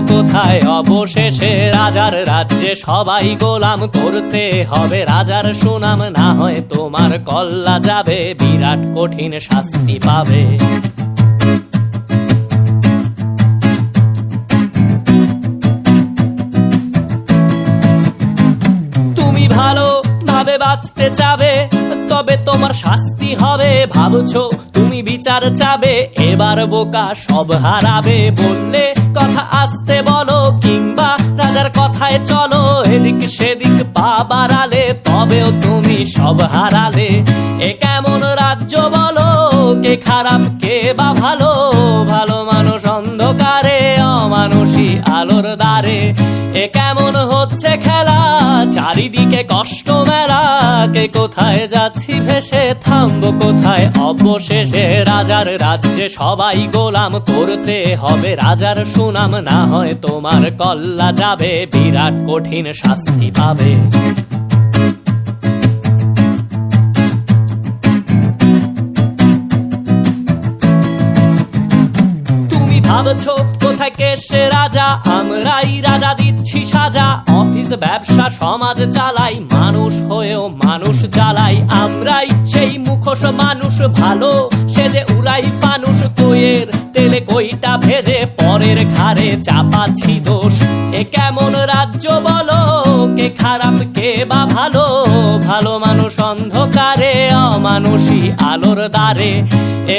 কোথায়? অবশেষে রাজার রাজ্যে সবাই গোলাম করতে হবে। রাজার সুনাম না হয় তোমার, কল্লা যাবে, বিরাট কঠিন শাস্তি পাবে। তুমি ভালো ভাবে বাঁচতে চাবে তবে তোমার শাস্তি হবে। ভাবছ তুমি বিচার চাবে, এবার বোকা সব হারাবে। বললে কথা আসতে বলো, কিংবা রাজার কথায় চলো। এদিক সেদিক পা বাড়ালে, তবেও তুমি সব হারালে। এ কেমন রাজ্য বলো, কে খারাপ, কে বা ভালো? ভালো মানুষ অন্ধকারে, অমানুষী আলোর দ্বারে। এ কেমন হচ্ছে খেলা, চারিদিকে কষ্ট কে কোথায় যাচ্ছি ভেসে থামবো কোথায়? অবশেষে রাজার রাজ্যে সবাই গোলাম করতে হবে। রাজার সুনাম না হয় তোমার, কল্লা যাবে, বিরাট কঠিন শাস্তি পাবে। ভাবছ কোথায় কে সে রাজা? আমরাই রাজা দিচ্ছি সাজা। অফিস, ব্যবসা, সমাজ চালাই। মানুষ হয়েও জ্বালাই আমরাই। সেই মুখোশ মানুষ ভালো, সে যে উড়াই ফানুষ কইয়ের তেলে কইটা ভেজে পরের ঘাড়ে চাপাচ্ছি দোষ। এ কেমন রাজ্য বলো, কে খারাপ, কে বা ভালো? ভালো মানুষ অন্ধকারে, অমানুষী আলোর দ্বারে। এ